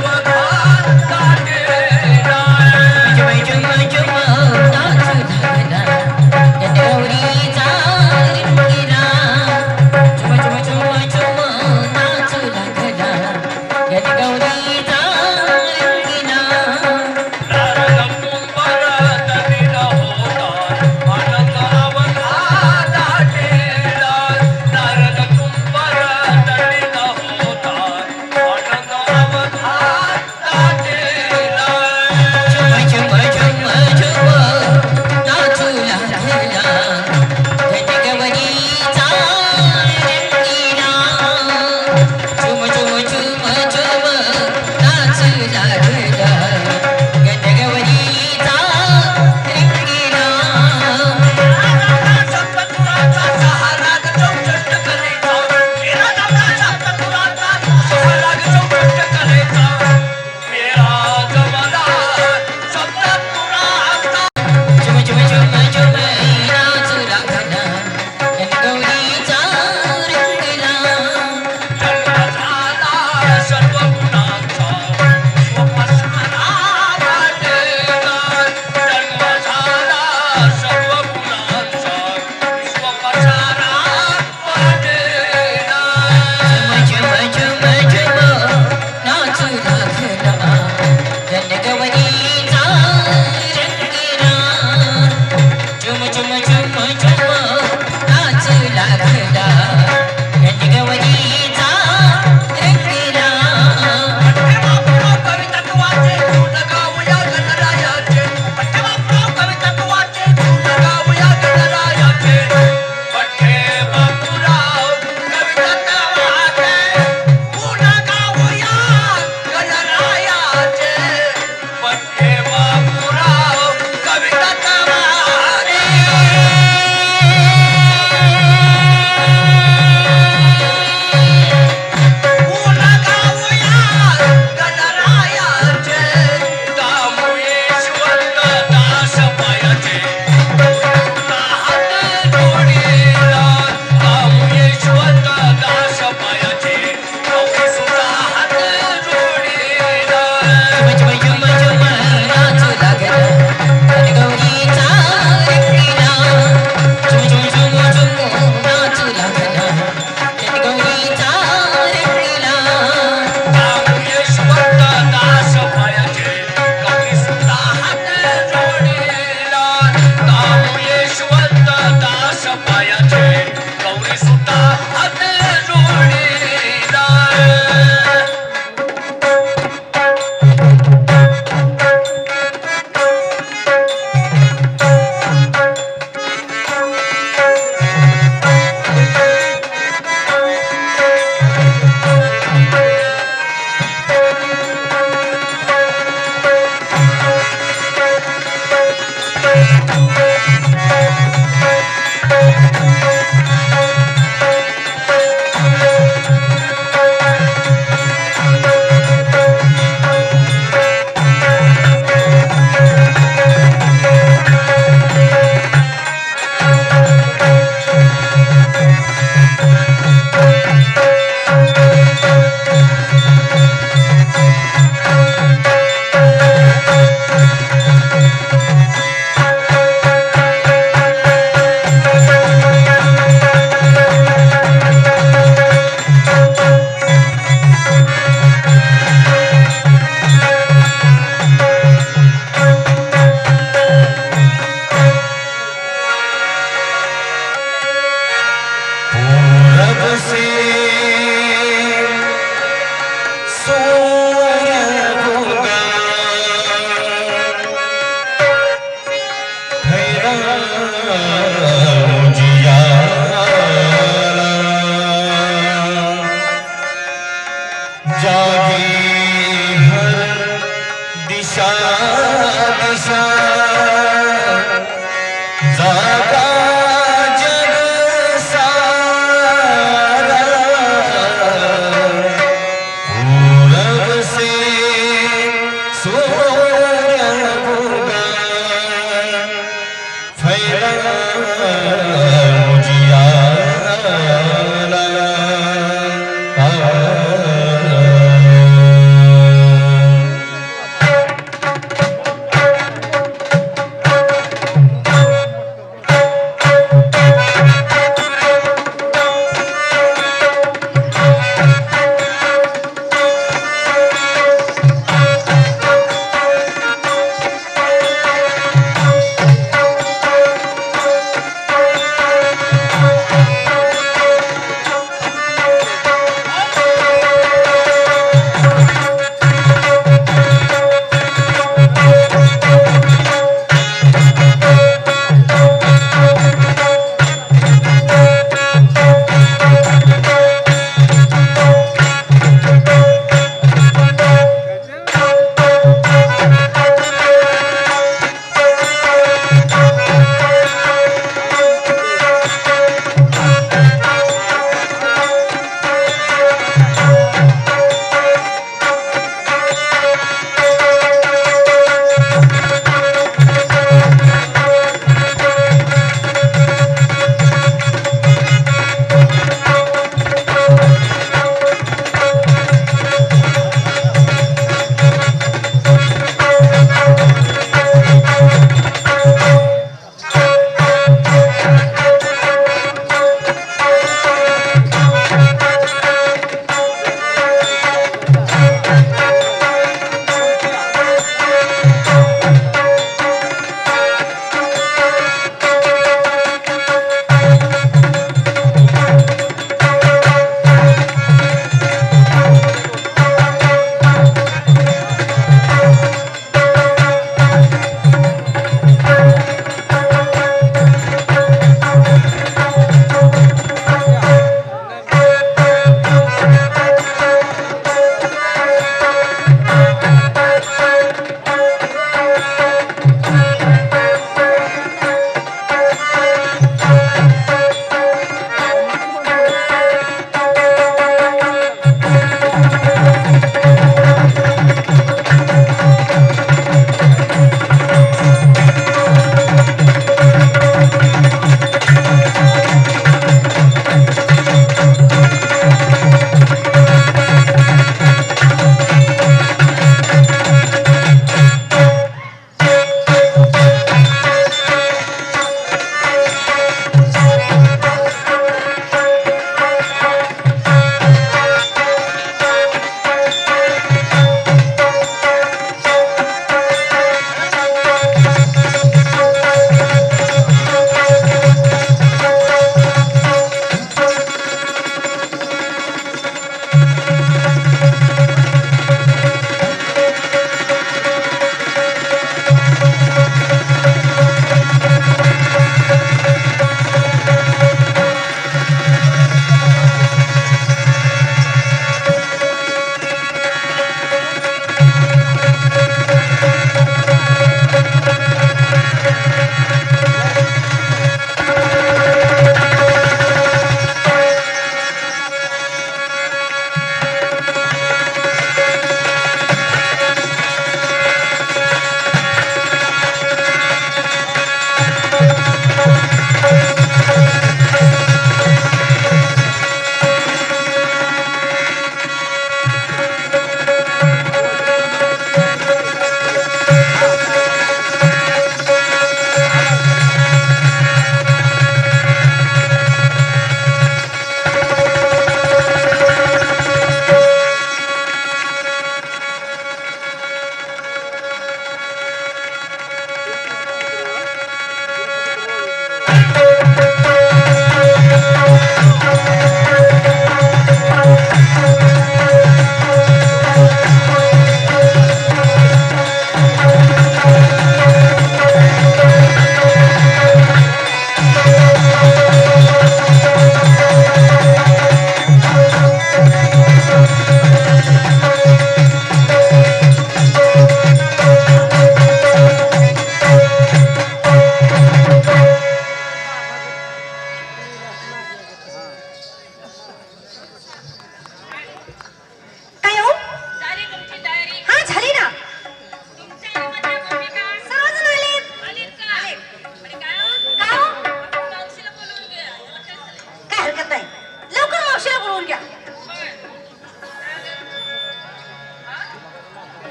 காட்டுவதால் காட்டு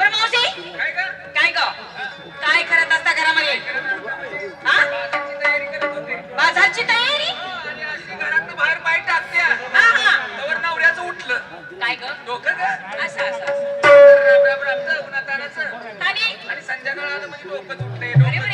मावशी काय काय करत असता घरामध्ये बाजारची तयारी घरात बाहेर बाहेर टाकत्या नवऱ्याचं उठलं काय डोकं ग असं असं आणि संध्याकाळ आलं म्हणजे डोकं उठलंय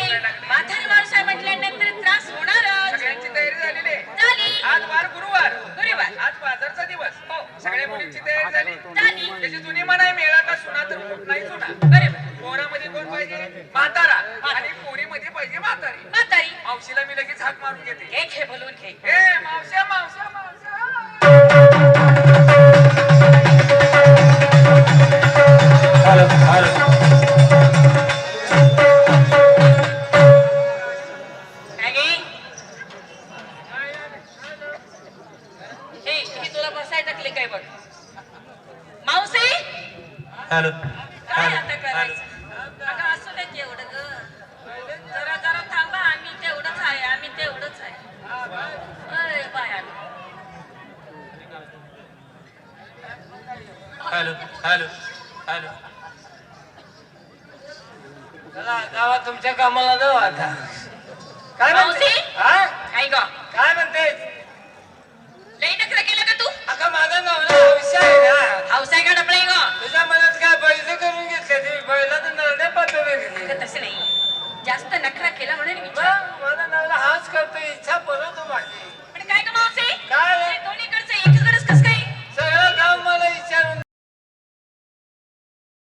हॅलो. हॅलो. हॅलो. चला गावात तुमच्या कामाला जाऊ आता. काय? म्हणते? हा? काय ग. काय म्हणतेस लई नखरं केलं का तू? अगं माझा नवरा हौशी आहे ना. हावसाय का डबळे ग? तसं नाही जास्त नखरा केला म्हणून मला हाच करतो इच्छा परत माझी